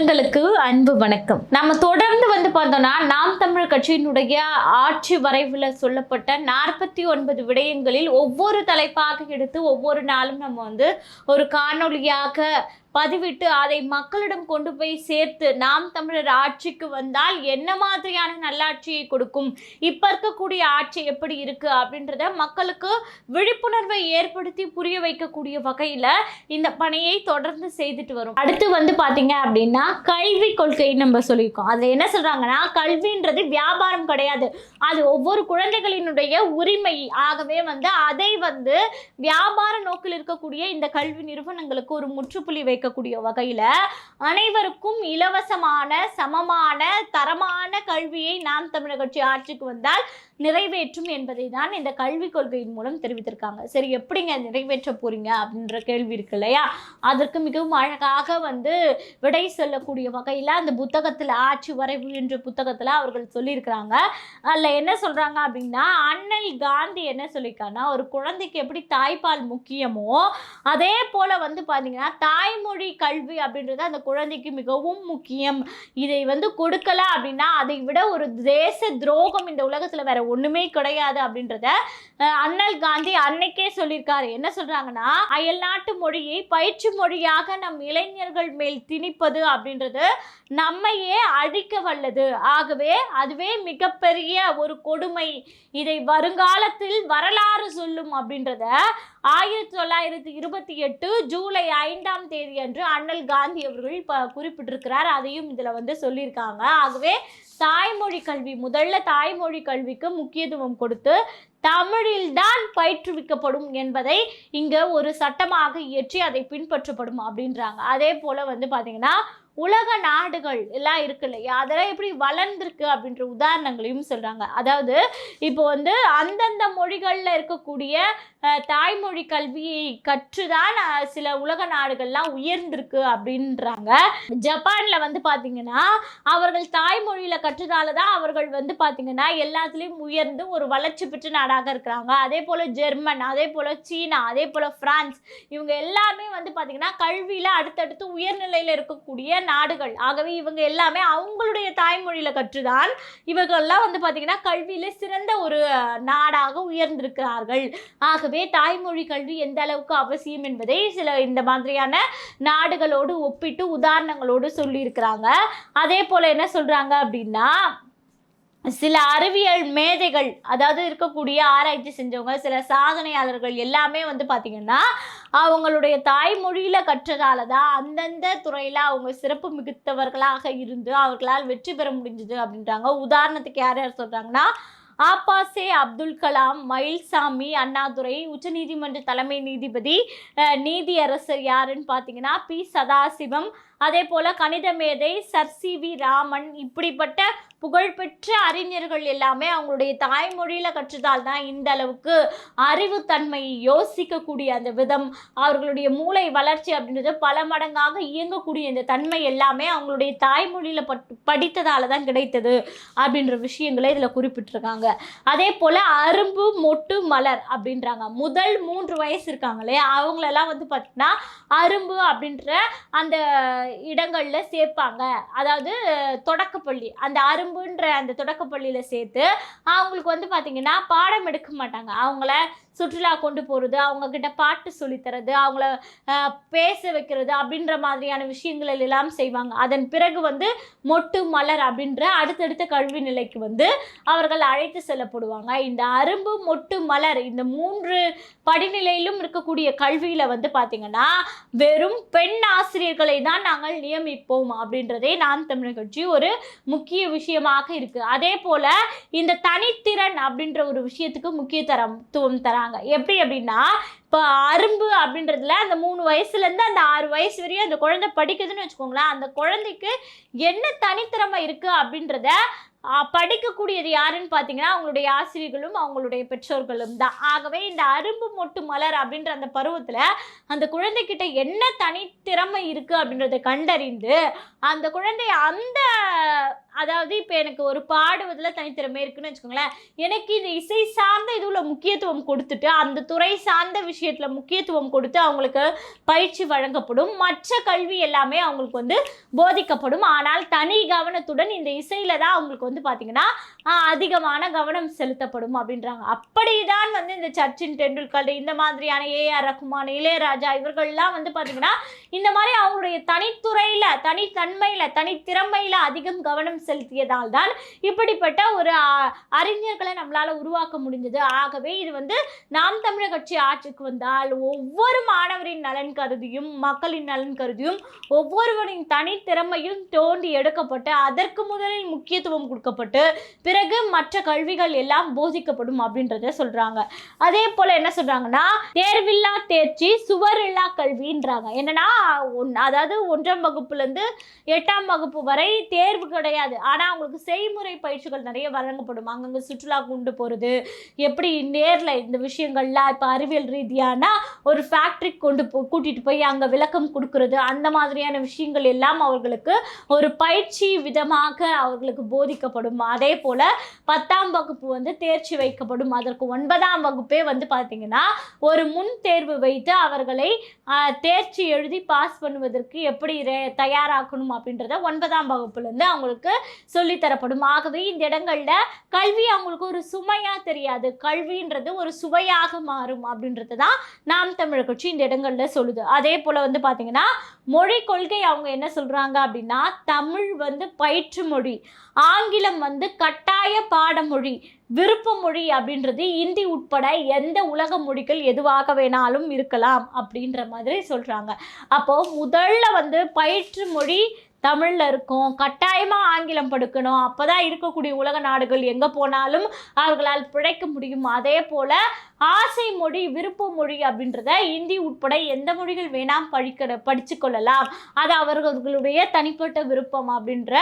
சொந்தங்களுக்கு அன்பு வணக்கம். நம்ம தொடர்ந்து வந்து பார்த்தோம்னா நாம் தமிழ் கட்சியினுடைய ஆட்சி வரைவில் சொல்லப்பட்ட நாற்பத்தி ஒன்பது விடயங்களில் ஒவ்வொரு தலைப்பாக எடுத்து ஒவ்வொரு நாளும் நம்ம வந்து ஒரு காணொளியாக பதிவிட்டு அதை மக்களிடம் கொண்டு போய் சேர்த்து நாம் தமிழர் ஆட்சிக்கு வந்தால் என்ன மாதிரியான நல்லாட்சியை கொடுக்கும்? இப்ப இருக்கக்கூடிய ஆட்சி எப்படி இருக்கு அப்படின்றத மக்களுக்கு விழிப்புணர்வை ஏற்படுத்தி புரிய வைக்கக்கூடிய வகையில இந்த பணியை தொடர்ந்து செய்துட்டு வரும். அடுத்து வந்து பாத்தீங்க அப்படின்னா கல்வி கொள்கை நம்ம சொல்லியிருக்கோம். அது என்ன சொல்றாங்கன்னா கல்வின்றது வியாபாரம் கிடையாது. அது ஒவ்வொரு குழந்தைகளினுடைய உரிமை ஆகவே வந்து அதை வந்து வியாபார நோக்கில் இருக்கக்கூடிய இந்த கல்வி நிறுவனங்களுக்கு ஒரு முற்றுப்புள்ளி கிடைக்கக்கூடிய வகையில் அனைவருக்கும் இலவசமான சமமான தரமான கல்வியை நாம் தமிழர் கட்சி ஆட்சிக்கு வந்தால் நிறைவேற்றும் என்பதை தான் இந்த கல்விக் கொள்கையின் மூலம் தெரிவித்திருக்காங்க. சரி எப்படிங்க நிறைவேற்ற போறீங்க அப்படின்ற கேள்வி இருக்கு இல்லையா? அதற்கு மிகவும் அழகாக வந்து விடை சொல்லக்கூடிய வகையில் அந்த புத்தகத்தில் ஆட்சி வரைவு என்ற புத்தகத்தில் அவர்கள் சொல்லியிருக்கிறாங்க. அதில் என்ன சொல்கிறாங்க அப்படின்னா அண்ணல் காந்தி என்ன சொல்லியிருக்காங்கன்னா ஒரு குழந்தைக்கு எப்படி தாய்ப்பால் முக்கியமோ அதே போல் வந்து பார்த்தீங்கன்னா தாய்மொழி கல்வி அப்படின்றது அந்த குழந்தைக்கு மிகவும் முக்கியம். இதை வந்து கொடுக்கல அப்படின்னா அதை விட ஒரு தேச துரோகம் இந்த உலகத்தில் வேற ஒன்றுமே கிடையாது அப்படின்றத அண்ணல் காந்தி அன்னைக்கே சொல்லியிருக்காரு. என்ன சொல்றாங்கன்னா அயல் நாட்டு மொழியை பயிற்சி மொழியாக நம் இளைஞர்கள் மேல் திணிப்பது அப்படின்றது நம்மையே அழிக்க வல்லது. ஆகவே அதுவே மிகப்பெரிய ஒரு கொடுமை. இதை வருங்காலத்தில் வரலாறு சொல்லும் அப்படின்றத ஆயிரத்தி தொள்ளாயிரத்தி இருபத்தி எட்டு ஜூலை ஐந்தாம் தேதி என்று அண்ணல் காந்தி அவர்கள் ப குறிப்பிட்டிருக்கிறார். அதையும் இதில் வந்து சொல்லியிருக்காங்க. ஆகவே தாய்மொழி கல்வி முதல்ல தாய்மொழி கல்விக்கு முக்கியத்துவம் கொடுத்து தமிழில்தான் பயிற்றுவிக்கப்படும் என்பதை இங்கே ஒரு சட்டமாக இயற்றி அதை பின்பற்றப்படும் அப்படின்றாங்க. அதே போல் வந்து பார்த்திங்கன்னா உலக நாடுகள் எல்லாம் இருக்கு இல்லையா? அதெல்லாம் எப்படி வளர்ந்துருக்கு அப்படின்ற உதாரணங்களையும் சொல்கிறாங்க அதாவது இப்போ வந்து அந்தந்த மொழிகளில் இருக்கக்கூடிய தாய்மொழி கல்வியை கற்றுதான் அஹ், சில உலக நாடுகள்லாம் உயர்ந்திருக்கு அப்படின்றாங்க. ஜப்பானில் வந்து பார்த்திங்கன்னா அவர்கள் தாய்மொழியில் கற்றதால தான் அவர்கள் வந்து பார்த்திங்கன்னா எல்லாத்துலேயும் உயர்ந்து ஒரு வளர்ச்சி பெற்ற நாடாக இருக்கிறாங்க. அதே போல் ஜெர்மன் அதே போல் சீனா அதே போல் ஃப்ரான்ஸ் இவங்க எல்லாமே வந்து பார்த்திங்கன்னா கல்வியில் அடுத்தடுத்து உயர்நிலையில் இருக்கக்கூடிய நாடுகள். ஆகவே இவங்க எல்லாமே அவங்களுடைய தாய்மொழியில் கற்றுதான் இவர்கள்லாம் வந்து பார்த்தீங்கன்னா கல்வியில் சிறந்த ஒரு நாடாக உயர்ந்திருக்கிறார்கள். ஆகவே தாய்மொழி கல்வி எந்த அளவுக்கு அவசியம் என்பதை சில இந்த மாதிரியான நாடுகளோடு ஒப்பிட்டு உதாரணங்களோடு சொல்லியிருக்கிறாங்க. அதே போல் என்ன சொல்கிறாங்க அப்படின்னா சில அறிவியல் மேதைகள் அதாவது இருக்கக்கூடிய ஆராய்ச்சி செஞ்சவங்க சில சாதனையாளர்கள் எல்லாமே வந்து பார்த்திங்கன்னா அவங்களுடைய தாய்மொழியில் கற்றதால தான் அந்தந்த துறையில் அவங்க சிறப்பு மிகுத்தவர்களாக இருந்து அவர்களால் வெற்றி பெற முடிஞ்சது அப்படின்றாங்க. உதாரணத்துக்கு யார் யார் சொல்கிறாங்கன்னா ஆப்பாசே அப்துல் கலாம் மயில்சாமி அண்ணாதுரை உச்சநீதிமன்ற தலைமை நீதிபதி நீதியரசர் யாருன்னு பார்த்தீங்கன்னா பி. சதாசிவம் அதே போல் கணித மேதை சர் சி வி ராமன் இப்படிப்பட்ட புகழ்பெற்ற அறிஞர்கள் எல்லாமே அவங்களுடைய தாய்மொழியில் கற்றதால் தான் இந்த அளவுக்கு அறிவுத்தன்மை யோசிக்கக்கூடிய அந்த விதம் அவர்களுடைய மூளை வளர்ச்சி அப்படின்றது பல மடங்காக இயங்கக்கூடிய இந்த தன்மை எல்லாமே அவங்களுடைய தாய்மொழியில் பட் படித்ததால தான் கிடைத்தது அப்படின்ற விஷயங்களை இதில் குறிப்பிட்டிருக்காங்க. அதே போல் அரும்பு மொட்டு மலர் அப்படின்றாங்க. முதல் மூன்று வயசு இருக்காங்களே அவங்களெல்லாம் வந்து பார்த்திங்கன்னா அரும்பு அப்படின்ற அந்த இடங்களில் சேர்ப்பாங்க. அதாவது தொடக்கப்பள்ளி அந்த அரும்புன்ற அந்த தொடக்கப்பள்ளியில் சேர்த்து அவங்களுக்கு வந்து பார்த்திங்கன்னா பாடம் எடுக்க மாட்டாங்க. அவங்கள சுற்றுலா கொண்டு போகிறது அவங்கக்கிட்ட பாட்டு சொல்லித்தரது அவங்கள பேச வைக்கிறது அப்படின்ற மாதிரியான விஷயங்கள் எல்லாம் செய்வாங்க. அதன் பிறகு வந்து மொட்டு மலர் அப்படின்ற அடுத்தடுத்த கல்வி நிலைக்கு வந்து அவர்கள் அழைத்து செல்லப்படுவாங்க. இந்த அரும்பு மொட்டு மலர் இந்த மூன்று படிநிலையிலும் இருக்கக்கூடிய கல்வியில் வந்து பார்த்திங்கன்னா வெறும் பெண் ஆசிரியர்களை தான் நாங்கள் நியமிப்போம் அப்படின்றதே நான் தமிழ் கட்சி ஒரு முக்கிய விஷயமாக இருக்குது அதே போல் இந்த தனித்திறன் அப்படின்ற ஒரு விஷயத்துக்கு முக்கியத்துவம் தராங்க எப்படி அப்படின்னா இப்போ அரும்பு அப்படின்றதுல அந்த மூணு வயசுலேருந்து அந்த ஆறு வயசு வரையும் அந்த குழந்தை படிக்குதுன்னு வச்சுக்கோங்களேன். அந்த குழந்தைக்கு என்ன தனித்திறமை இருக்குது அப்படின்றத படிக்கக்கூடியது யாருன்னு பார்த்தீங்கன்னா அவங்களுடைய ஆசிரியர்களும் அவங்களுடைய பெற்றோர்களும் தான். ஆகவே இந்த அரும்பு மொட்டு மலர் அப்படின்ற அந்த பருவத்தில் அந்த குழந்தைக்கிட்ட என்ன தனித்திறமை இருக்குது அப்படின்றத கண்டறிந்து அந்த குழந்தை அந்த அதாவது இப்போ எனக்கு ஒரு பாடுவதில் தனித்திறமை இருக்குன்னு வச்சுக்கோங்களேன். எனக்கு இந்த இசை சார்ந்த இதுவில் முக்கியத்துவம் கொடுத்துட்டு அந்த துறை சார்ந்த விஷயத்தில் முக்கியத்துவம் கொடுத்து அவங்களுக்கு பயிற்சி வழங்கப்படும். மற்ற கல்வி எல்லாமே அவங்களுக்கு வந்து போதிக்கப்படும். ஆனால் தனி கவனத்துடன் இந்த இசையில் தான் அவங்களுக்கு வந்து பார்த்திங்கன்னா அதிகமான கவனம் செலுத்தப்படும் அப்படின்றாங்க. அப்படிதான் வந்து இந்த சச்சின் டெண்டுல்கர் இந்த மாதிரியான ஏஆர் ரகுமான் இளையராஜா இவர்கள்லாம் வந்து பார்த்திங்கன்னா இந்த மாதிரி அவங்களுடைய தனித்துறையில் தனித்தன்மையில் தனித்திறமையில் அதிகம் கவனம் செலுத்தியதால் தான் இப்படிப்பட்ட ஒரு அறிஞர்களை நம்மளால் உருவாக்க முடிஞ்சது. ஆகவே இது வந்து நாம் தமிழர் கட்சி ஆட்சிக்கு வந்தால் ஒவ்வொரு மாணவரின் நலன் கருதியும் மக்களின் நலன் கருதியும் ஒவ்வொருவரின் தனித்திறமையும் தோண்டி எடுக்கப்பட்டு அதற்கு முதலில் முக்கியத்துவம் கொடுக்கப்பட்டு பிறகு மற்ற கல்விகள் எல்லாம் போதிக்கப்படும் அப்படின்றத சொல்றாங்க. அதே போல என்ன சொல்றாங்கன்னா தேர்வில்லா தேர்ச்சி சுவரில்லா கல்வின்றாங்க. என்னன்னா ஒன்- அதாவது ஒன்றாம் வகுப்புல இருந்து எட்டாம் வகுப்பு வரை தேர்வு கிடையாது. ஆனால் அவங்களுக்கு செய்முறை பயிற்சிகள் நிறைய வழங்கப்படும். அங்கங்கே சுற்றுலா கொண்டு போகிறது எப்படி நேரில் இந்த விஷயங்கள்லாம் இப்போ அறிவியல் ரீதியான ஒரு ஃபேக்ட்ரி கொண்டு போ கூட்டிகிட்டு போய் அங்கே விளக்கம் கொடுக்கறது அந்த மாதிரியான விஷயங்கள் எல்லாம் அவர்களுக்கு ஒரு பயிற்சி விதமாக அவர்களுக்கு போதிக்கப்படும். அதே போல் பத்தாம் வகுப்பு வந்து தேர்ச்சி வைக்கப்படும். அதற்கு ஒன்பதாம் வகுப்பே வந்து பார்த்திங்கன்னா ஒரு முன் தேர்வு வைத்து அவர்களை தேர்ச்சி எழுதி பாஸ் பண்ணுவதற்கு எப்படி தயாராக்கணும் அப்படின்றத ஒன்பதாம் வகுப்புலேருந்து அவங்களுக்கு சொல்லித்தரப்படும். ஆகவே இந்த இடங்களில் கல்வி அவங்களுக்கு ஒரு சுமையாக தெரியாது. கல்வின்றது ஒரு சுவையாக மாறும் அப்படின்றது தான் நாம் தமிழர் கட்சி இந்த இடங்களில் சொல்லுது. அதே போல் வந்து பார்த்தீங்கன்னா மொழி கொள்கை அவங்க என்ன சொல்கிறாங்க அப்படின்னா தமிழ் வந்து பயிற்று மொழி ஆங்கிலம் வந்து கட்டாய பாடமொழி விருப்ப மொழி அப்படின்றது இந்தி உட்பட எந்த உலக மொழிகள் எதுவாக வேணாலும் இருக்கலாம் அப்படின்ற மாதிரி சொல்கிறாங்க அப்போது முதல்ல வந்து பயிற்று மொழி தமிழில் இருக்கும். கட்டாயமாக ஆங்கிலம் படுக்கணும். அப்பதான் இருக்கக்கூடிய உலக நாடுகள் எங்கே போனாலும் அவர்களால் பிழைக்க முடியும். அதே போல் ஆசை மொழி விருப்ப மொழி அப்படின்றத இந்தி உட்பட எந்த மொழிகள் வேணாம் படிக்க படித்து கொள்ளலாம். அது அவர்களுடைய தனிப்பட்ட விருப்பம் அப்படின்ற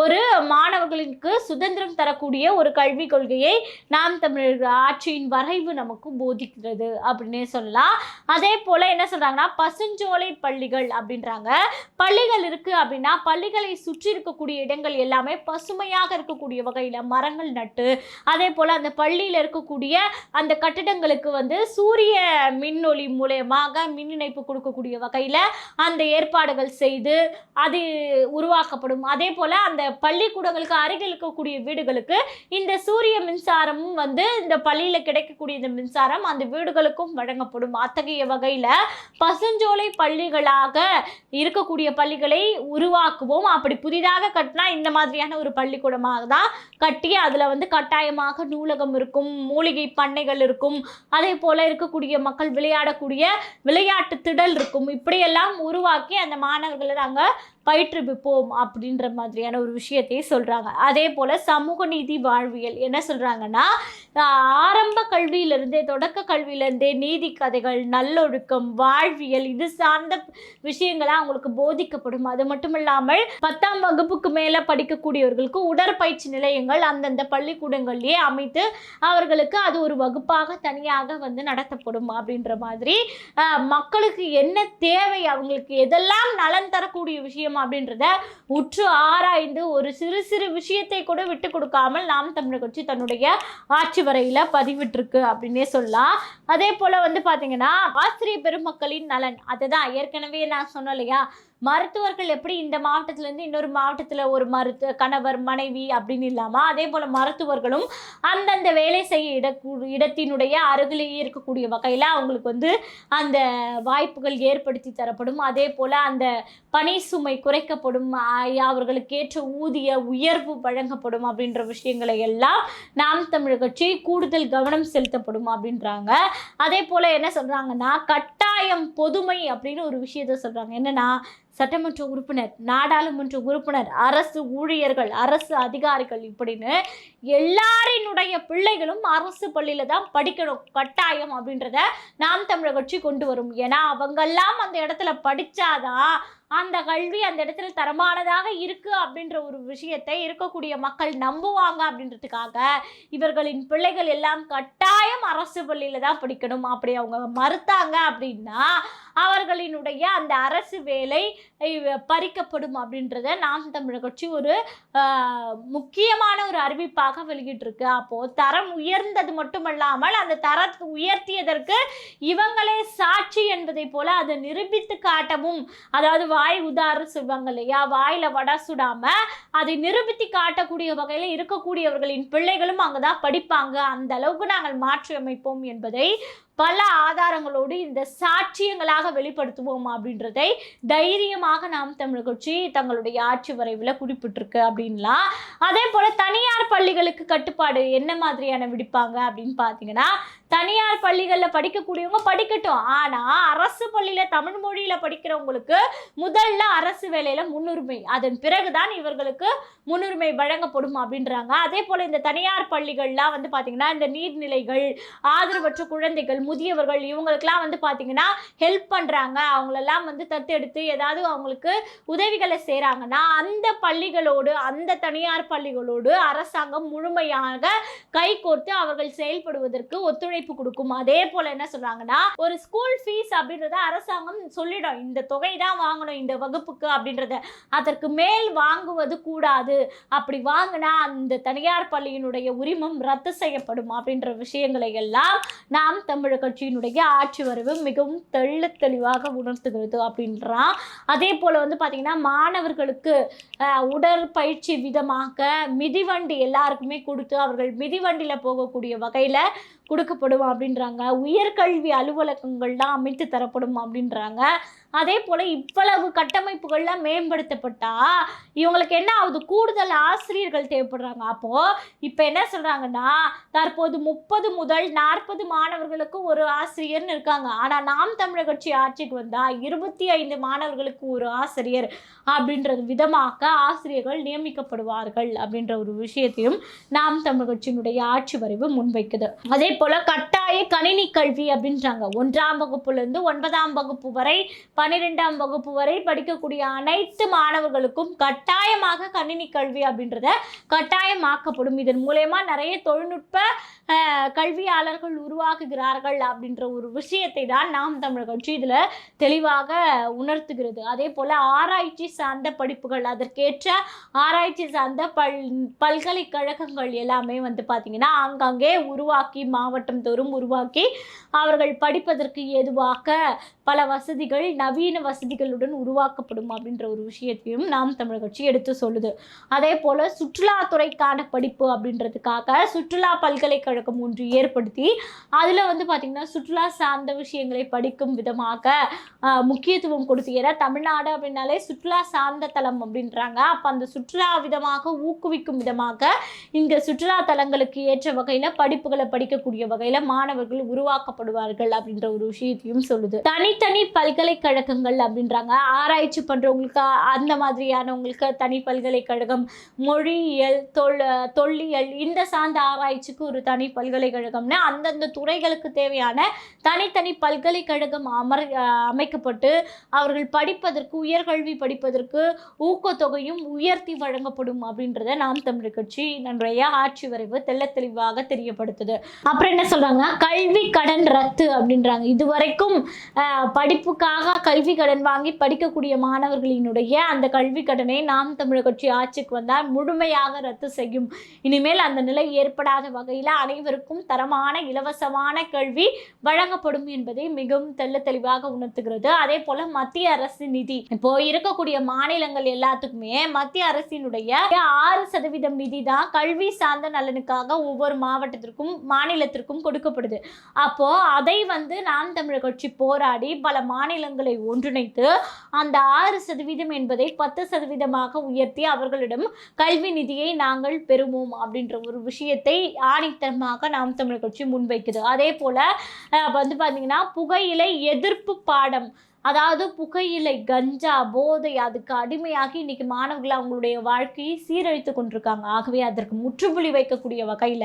ஒரு மாணவர்களுக்கு சுதந்திரம் தரக்கூடிய ஒரு கல்விக் கொள்கையை நாம் தமிழர் ஆட்சியின் வரைவு நமக்கு போதிக்கிறது அப்படின்னே சொல்லலாம். அதே போல் என்ன சொல்கிறாங்கன்னா பசுஞ்சோலை பள்ளிகள் அப்படின்றாங்க. பள்ளிகள் இருக்குது அப்படின்னா பள்ளிகளை சுற்றி இருக்கக்கூடிய இடங்கள் எல்லாமே பசுமையாக இருக்கக்கூடிய வகையில் மரங்கள் நட்டு அதே போல் அந்த பள்ளியில் இருக்கக்கூடிய அந்த கட்டிடங்களுக்கு வந்து சூரிய மின்னொளி மூலயமாக மின் இணைப்பு கொடுக்கக்கூடிய வகையில் அந்த ஏற்பாடுகள் செய்து அது உருவாக்கப்படும். அதே போல் அந்த பள்ளிக்கூடங்களுக்கு அருகில் இருக்கக்கூடிய வீடுகளுக்கு இந்த சூரிய மின்சாரமும் வந்து இந்த பள்ளியில் கிடைக்கக்கூடிய இந்த மின்சாரம் அந்த வீடுகளுக்கும் வழங்கப்படும். அத்தகைய வகையில் பசுஞ்சோலை பள்ளிகளாக இருக்கக்கூடிய பள்ளிகளை உருவாக்க உருவாக்குவோம். அப்படி புதிதாக கட்டினா இந்த மாதிரியான ஒரு பள்ளிக்கூடமாக தான் கட்டி அதில் வந்து கட்டாயமாக நூலகம் இருக்கும் மூலிகை பண்ணைகள் இருக்கும். அதே போல் இருக்கக்கூடிய மக்கள் விளையாடக்கூடிய விளையாட்டு திடல் இருக்கும். இப்படியெல்லாம் உருவாக்கி அந்த மாணவர்களை நாங்கள் பயிற்றுவிப்போம் அப்படின்ற மாதிரியான ஒரு விஷயத்தை சொல்கிறாங்க அதே போல் சமூக நீதி வாழ்வியல் என்ன சொல்கிறாங்கன்னா ஆரம்ப கல்வியிலிருந்தே தொடக்க கல்வியிலேருந்தே நீதி கதைகள் நல்லொழுக்கம் வாழ்வியல் இது சார்ந்த விஷயங்களாக அவங்களுக்கு போதிக்கப்படும். அது மட்டும் இல்லாமல் பத்தாம் வகுப்புக்கு மேலே படிக்கக்கூடியவர்களுக்கு உடற்பயிற்சி நிலையங்கள் அந்தந்த பள்ளிக்கூடங்கள்லேயே அமைத்து அவர்களுக்கு அது ஒரு வகுப்பாக தனியாக வந்து நடத்தப்படும் அப்படின்ற மாதிரி மக்களுக்கு என்ன தேவை அவங்களுக்கு எதெல்லாம் நலன் தரக்கூடிய விஷயம் அப்படின்றத உற்று ஆராய்ந்து ஒரு சிறு சிறு விஷயத்தை கூட விட்டு கொடுக்காமல் நாம் தமிழர் கட்சி தன்னுடைய ஆட்சி வரையில பதிவிட்டிருக்கு அப்படின்னே சொல்லலாம். அதே போல வந்து பாத்தீங்கன்னா ஆசிரியர் பெருமக்களின் நலன் அதுதான் ஏற்கனவே நான் சொன்னேன் இல்லையா? மருத்துவர்கள் எப்படி இந்த மாவட்டத்திலேருந்து இன்னொரு மாவட்டத்தில் ஒரு மருத்துவ கணவர் மனைவி அப்படின்னு இல்லாமல் அதே போல் மருத்துவர்களும் அந்தந்த வேலை செய்ய இட இடத்தினுடைய அருகிலேயே இருக்கக்கூடிய வகையில் அவங்களுக்கு வந்து அந்த வாய்ப்புகள் ஏற்படுத்தி தரப்படும். அதே போல் அந்த பணி சுமை குறைக்கப்படும். அவர்களுக்கு ஏற்ற ஊதிய உயர்வு வழங்கப்படும் அப்படின்ற விஷயங்களை எல்லாம் நாம் தமிழ் கட்சி கூடுதல் கவனம் செலுத்தப்படும் அப்படின்றாங்க. அதே போல் என்ன சொல்கிறாங்கன்னா கட்டாயம் பொதுமை அப்படின்னு ஒரு விஷயத்த சொல்கிறாங்க என்னென்னா சட்டமன்ற உறுப்பினர் நாடாளுமன்ற உறுப்பினர் அரசு ஊழியர்கள் அரசு அதிகாரிகள் இப்படின்னு எல்லாரினுடைய பிள்ளைகளும் அரசு பள்ளியில் தான் படிக்கணும். கட்டாயம் அப்படின்றத நாம் தமிழர் கட்சி கொண்டு வரும். ஏன்னா அவங்கெல்லாம் அந்த இடத்துல படித்தாதான் அந்த கல்வி அந்த இடத்துல தரமானதாக இருக்குது அப்படின்ற ஒரு விஷயத்தை இருக்கக்கூடிய மக்கள் நம்புவாங்க அப்படின்றதுக்காக இவர்களின் பிள்ளைகள் எல்லாம் கட்டாயம் அரசு பள்ளியில் தான் படிக்கணும். அப்படி அவங்க மறுத்தாங்க அப்படின்னா அவர்களினுடைய அந்த அரசு வேலை பறிக்கப்படும் அப்படின்றத நாம் தமிழர் கட்சி ஒரு முக்கியமான ஒரு அறிவிப்பாக வெளியிட்டிருக்கு. அப்போது தரம் உயர்ந்தது மட்டுமல்லாமல் அந்த தரத்தை உயர்த்தியதற்கு இவங்களே சாட்சி என்பதை போல அதை நிரூபித்து காட்டவும் அதாவது வாய் உதாரு சொல்லுவாங்க இல்லையா? வாயில வடை சுடாம அதை நிரூபித்து காட்டக்கூடிய வகையில் இருக்கக்கூடியவர்களின் பிள்ளைகளும் அங்கதான் படிப்பாங்க. அந்த அளவுக்கு நாங்கள் மாற்றி அமைப்போம் என்பதை பல ஆதாரங்களோடு இந்த சாட்சியங்களாக வெளிப்படுத்துவோம் அப்படின்றதை தைரியமாக நாம் தமிழ் கட்சி தங்களுடைய ஆட்சி வரைவில் குறிப்பிட்டிருக்கு அப்படின்லாம். அதே போல தனியார் பள்ளிகளுக்கு கட்டுப்பாடு என்ன மாதிரியான விடுப்பாங்க அப்படின்னு பார்த்தீங்கன்னா தனியார் பள்ளிகளில் படிக்கக்கூடியவங்க படிக்கட்டும். ஆனால் அரசு பள்ளியில் தமிழ் மொழியில் படிக்கிறவங்களுக்கு முதல்ல அரசு வேலையில் முன்னுரிமை அதன் பிறகுதான் இவர்களுக்கு முன்னுரிமை வழங்கப்படும் அப்படின்றாங்க. அதே போல் இந்த தனியார் பள்ளிகள்லாம் வந்து பார்த்தீங்கன்னா இந்த நீர்நிலைகள் ஆதரவற்ற குழந்தைகள் முதியவர்கள் இவங்களுக்கெல்லாம் வந்து பார்த்தீங்கன்னா ஹெல்ப் பண்ணுறாங்க அவங்களெல்லாம் வந்து தத்தெடுத்து ஏதாவது அவங்களுக்கு உதவிகளை செய்கிறாங்கன்னா அந்த பள்ளிகளோடு அந்த தனியார் பள்ளிகளோடு அரசாங்கம் முழுமையாக கைகோர்த்து அவர்கள் செயல்படுவதற்கு ஒத்துழைப்பு கொடுக்கும். அதே போல என்ன சொல்றாங்கன்னா ஒரு ஸ்கூல் ஃபீஸ் அப்படின்றத அரசாங்கம் சொல்லிடும். இந்த தொகை தான் வாங்கணும் இந்த வகுப்புக்கு அப்படின்றத. அதற்கு மேல் வாங்குவது கூடாது. அப்படி வாங்கினா அந்த தனியார் பள்ளியினுடைய உரிமம் ரத்து செய்யப்படும் அப்படின்ற விஷயங்களை எல்லாம் நாம் தமிழர் கட்சியினுடைய ஆட்சி வரவு மிகவும் தெள்ள தெளிவாக உணர்த்துகிறது அப்படின்றான். அதே போல் வந்து பார்த்திங்கன்னா மாணவர்களுக்கு உடற்பயிற்சி விதமாக மிதிவண்டி எல்லாருக்குமே கொடுத்து அவர்கள் மிதிவண்டியில் போகக்கூடிய வகையில் கொடுக்கப்படும் அப்படின்றாங்க. உயர்கல்வி அலுவலகங்கள்லாம் அமைத்து தரப்படும் அப்படின்றாங்க. அதே போல் இவ்வளவு கட்டமைப்புகள்லாம் மேம்படுத்தப்பட்டா இவங்களுக்கு என்ன ஆகுது? கூடுதல் ஆசிரியர்கள் தேவைப்படுறாங்க. அப்போது இப்போ என்ன சொல்கிறாங்கன்னா தற்போது முப்பது முதல் நாற்பது மாணவர்களுக்கு ஒரு ஆசிரியர்னு இருக்காங்க. ஆனால் நாம் தமிழர் கட்சி ஆட்சிக்கு வந்தால் இருபத்தி ஐந்து மாணவர்களுக்கு ஒரு ஆசிரியர் அப்படின்றது விதமாக ஆசிரியர்கள் நியமிக்கப்படுவார்கள் அப்படின்ற ஒரு விஷயத்தையும் நாம் தமிழர் கட்சியினுடைய ஆட்சி வரைவு முன்வைக்குது. அதே போல் கட்டாய கணினி கல்வி அப்படின்றாங்க. ஒன்றாம் வகுப்புலேருந்து ஒன்பதாம் வகுப்பு வரை பன்னிரெண்டாம் வகுப்பு வரை படிக்கக்கூடிய அனைத்து மாணவர்களுக்கும் கட்டாயமாக கணினி கல்வி அப்படின்றத கட்டாயமாக்கப்படும். இதன் மூலயமா நிறைய தொழில்நுட்ப கல்வியாளர்கள் உருவாக்குகிறார்கள் அப்படின்ற ஒரு விஷயத்தை தான் நாம் தமிழர் கட்சி இதில் தெளிவாக உணர்த்துகிறது. அதே போல் ஆராய்ச்சி சார்ந்த படிப்புகள் அதற்கேற்ற ஆராய்ச்சி சார்ந்த பல் பல்கலைக்கழகங்கள் எல்லாமே வந்து பார்த்திங்கன்னா ஆங்காங்கே உருவாக்கி மாவட்டம் தோறும் உருவாக்கி அவர்கள் படிப்பதற்கு ஏதுவாக பல வசதிகள் நவீன வசதிகளுடன் உருவாக்கப்படும் அப்படின்ற ஒரு விஷயத்தையும் நாம் தமிழர் கட்சி எடுத்து சொல்லுது. அதே போல் சுற்றுலாத்துறைக்கான படிப்பு அப்படின்றதுக்காக சுற்றுலா பல்கலைக்கழகம் ஒன்று ஏற்படுத்தி அதில் வந்து பார்த்திங்கன்னா சுற்றுலா சார்ந்த விஷயங்களை படிக்கும் விதமாக முக்கியத்துவம் கொடுத்து ஏன்னா தமிழ்நாடு அப்படின்னாலே சுற்றுலா சார்ந்த தலம் அப்படின்றாங்க. அப்போ அந்த சுற்றுலா விதமாக ஊக்குவிக்கும் விதமாக இங்கே சுற்றுலா தலங்களுக்கு ஏற்ற வகையில் படிப்புகளை படிக்கக்கூடிய வகையில் மாணவர்கள் உருவாக்கப்படுவார்கள் அப்படின்ற ஒரு விஷயத்தையும் சொல்லுது. தனித்தனி பல்கலைக்கழகங்கள் அப்படின்றாங்க. ஆராய்ச்சி பண்ணுறவங்களுக்கு அந்த மாதிரியானவங்களுக்கு தனி பல்கலைக்கழகம் மொழியியல் தொல் தொல்லியல் இந்த சார்ந்த ஆராய்ச்சிக்கு ஒரு தனி பல்கலைக்கழகம்னு அந்தந்த துறைகளுக்கு தேவையான தனித்தனி பல்கலைக்கழகம் அமர் அமைக்கப்பட்டு அவர்கள் படிப்பதற்கு உயர்கல்வி படிப்பதற்கு ஊக்கத்தொகையும் உயர்த்தி வழங்கப்படும் அப்படின்றத நாம் தமிழ் கட்சி நன்றைய ஆட்சி வரைவு தெள்ள தெளிவாக தெரியப்படுத்துது. அப்புறம் என்ன சொல்றாங்க? கல்வி கடன் ரத்து அப்படின்றாங்க. இதுவரைக்கும் படிப்புக்காக கல்வி கடன் வாங்கி படிக்கக்கூடிய மாணவர்களினுடைய அந்த கல்வி கடனை நாம் தமிழர் கட்சி ஆட்சிக்கு வந்தால் முழுமையாக ரத்து செய்யும். இனிமேல் அந்த நிலை ஏற்படாத வகையில் அனைவருக்கும் தரமான இலவசமான கல்வி வழங்கப்படும் என்பதை மிகவும் தெள்ள தெளிவாக உணர்த்துகிறது. அதே போல மத்திய அரசு நிதி. இப்போ இருக்கக்கூடிய மாநிலங்கள் எல்லாத்துக்குமே மத்திய அரசினுடைய ஆறு சதவீதம் நிதி தான் கல்வி சார்ந்த நலனுக்காக ஒவ்வொரு மாவட்டத்திற்கும் மாநிலத்திற்கும் கொடுக்கப்படுது. அப்போ அதை வந்து நாம் தமிழர் கட்சி போராடி பல மாநிலங்களை ஒன்றிணைத்து அந்த ஆறு சதவீதம் என்பதை பத்து சதவீதமாக உயர்த்தி அவர்களிடம் கல்வி நிதியை நாங்கள் பெறுவோம் அப்படின்ற ஒரு விஷயத்தை ஆணித்தரமாக நாம் தமிழர் கட்சி முன்வைக்குது. அதே போல வந்து பார்த்தீங்கன்னா புகையிலை எதிர்ப்பு பாடம் அதாவது புகையிலை கஞ்சா போதை அதுக்கு அடிமையாகி இன்னைக்கு மாணவர்கள் அவங்களுடைய வாழ்க்கையை சீரழித்து கொண்டிருக்காங்க. ஆகவே அதற்கு முற்றுப்புள்ளி வைக்கக்கூடிய வகையில்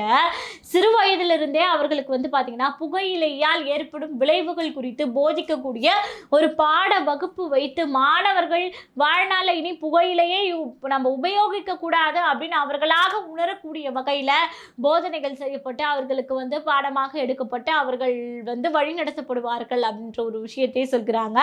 சிறு வயதிலிருந்தே அவர்களுக்கு வந்து பார்த்திங்கன்னா புகையிலையால் ஏற்படும் விளைவுகள் குறித்து போதிக்கக்கூடிய ஒரு பாட வகுப்பு வைத்து மாணவர்கள் வாழ்நாளில் இனி புகையிலையே உ- நம்ம உபயோகிக்க கூடாது அப்படின்னு அவர்களாக உணரக்கூடிய வகையில் போதனைகள் செய்யப்பட்டு அவர்களுக்கு வந்து பாடமாக எடுக்கப்பட்டு அவர்கள் வந்து வழிநடத்தப்படுவார்கள் அப்படின்ற ஒரு விஷயத்தை சொல்கிறாங்க.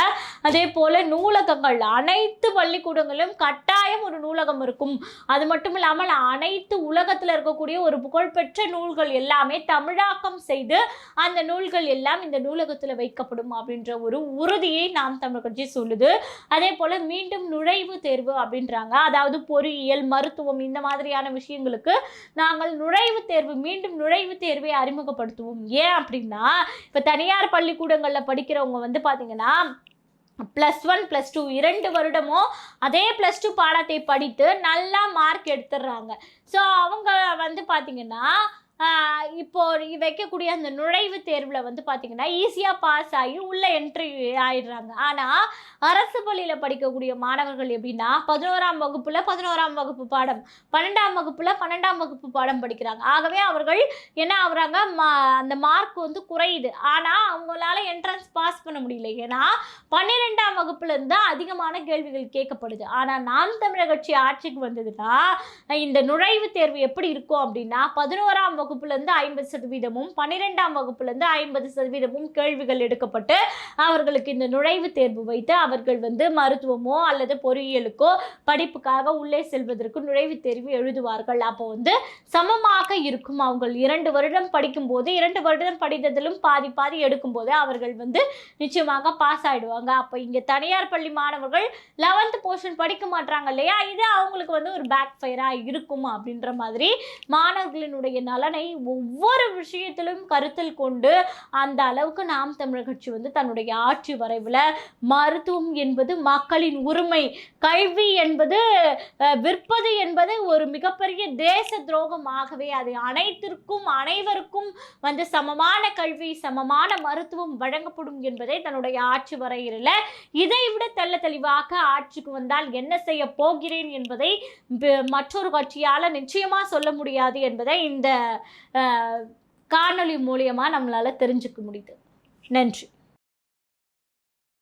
அதே போல நூலகங்கள். அனைத்து பள்ளிக்கூடங்களிலும் கட்டாயம் ஒரு நூலகம் இருக்கும். அது மட்டும் இல்லாமல் அனைத்து உலகத்தில் இருக்கக்கூடிய ஒரு புகழ்பெற்ற நூல்கள் எல்லாமே தமிழாக்கம் செய்து அந்த நூல்கள் எல்லாம் இந்த நூலகத்தில் வைக்கப்படும் அப்படின்ற ஒரு உறுதியை நாம் தமிழ் கட்சி சொல்லுது. அதே போல மீண்டும் நுழைவு தேர்வு அப்படின்றாங்க. அதாவது பொறியியல் மருத்துவம் இந்த மாதிரியான விஷயங்களுக்கு நாங்கள் நுழைவு தேர்வு மீண்டும் நுழைவு தேர்வை அறிமுகப்படுத்துவோம். ஏன் அப்படின்னா இப்போ தனியார் பள்ளிக்கூடங்களில் படிக்கிறவங்க வந்து பார்த்தீங்கன்னா ப்ளஸ் ஒன் ப்ளஸ் டூ இரண்டு வருடமும் அதே ப்ளஸ் டூ பாடத்தை படித்து நல்லா மார்க் எடுத்துடுறாங்க. ஸோ அவங்க வந்து பார்த்திங்கன்னா இப்போ வைக்கக்கூடிய அந்த நுழைவுத் தேர்வில் வந்து பார்த்திங்கன்னா ஈஸியாக பாஸ் ஆகி உள்ளே என்ட்ரி ஆயிடுறாங்க. ஆனால் அரசு பள்ளியில் படிக்கக்கூடிய மாணவர்கள் எப்படின்னா பதினோராம் வகுப்பில் பதினோராம் வகுப்பு பாடம் பன்னெண்டாம் வகுப்பில் பன்னெண்டாம் வகுப்பு பாடம் படிக்கிறாங்க. ஆகவே அவர்கள் என்ன ஆகுறாங்க மா அந்த மார்க் வந்து குறையுது. ஆனால் அவங்களால என்ட்ரன்ஸ் பாஸ் பண்ண முடியல. ஏன்னா பன்னிரெண்டாம் வகுப்புலேருந்து அதிகமான கேள்விகள் கேட்கப்படுது. ஆனால் நாம் தமிழர் கட்சி ஆட்சிக்கு வந்ததுன்னா இந்த நுழைவுத் தேர்வு எப்படி இருக்கும் அப்படின்னா பதினோராம் வகுப்புலேருந்து ஐம்பது சதவீதமும் பன்னிரெண்டாம் வகுப்புலேருந்து ஐம்பது சதவீதமும் கேள்விகள் எடுக்கப்பட்டு அவர்களுக்கு இந்த நுழைவுத் தேர்வு வைத்து அவர்கள் வந்து மருத்துவமோ அல்லது பொறியியலுக்கோ படிப்புக்காக உள்ளே செல்வதற்கு நுழைவுத் தேர்வு எழுதுவார்கள். அப்போ வந்து சமமாக இருக்கும் அவங்கள். இரண்டு வருடம் படிக்கும்போது இரண்டு வருடம் படித்ததிலும் பாதி பாதி எடுக்கும்போது அவர்கள் வந்து நிச்சயமாக பாஸ் ஆகிடுவாங்க அப்போ இங்கே தனியார் பள்ளி மாணவர்கள் லெவன்த் போர்ஷன் படிக்க மாட்டாங்க இல்லையா? இது அவங்களுக்கு வந்து ஒரு பேக் ஃபயராக இருக்கும் அப்படின்ற மாதிரி மாணவர்களினுடைய நலனை ஒவ்வொரு விஷயத்திலும் கருத்தில் கொண்டு அந்த அளவுக்கு நாம் தமிழர் கட்சி வந்து தன்னுடைய ஆட்சி வரைவில் மருத்துவம் என்பது மக்களின் உரிமை கல்வி என்பது விற்பது என்பது ஒரு மிகப்பெரிய தேச துரோகமாகவே அது அனைத்திற்கும் அனைவருக்கும் வந்து சமமான கல்வி சமமான மருத்துவம் வழங்கப்படும் என்பதை தன்னுடைய ஆட்சி வரையில இதை விட தெள்ள தெளிவாக ஆட்சிக்கு வந்தால் என்ன செய்ய போகிறேன் என்பதை மற்றொரு கட்சியால் நிச்சயமாக சொல்ல முடியாது என்பதை இந்த காணொளி மூலியமாக நம்மளால் தெரிஞ்சுக்க முடியுது. நன்றி.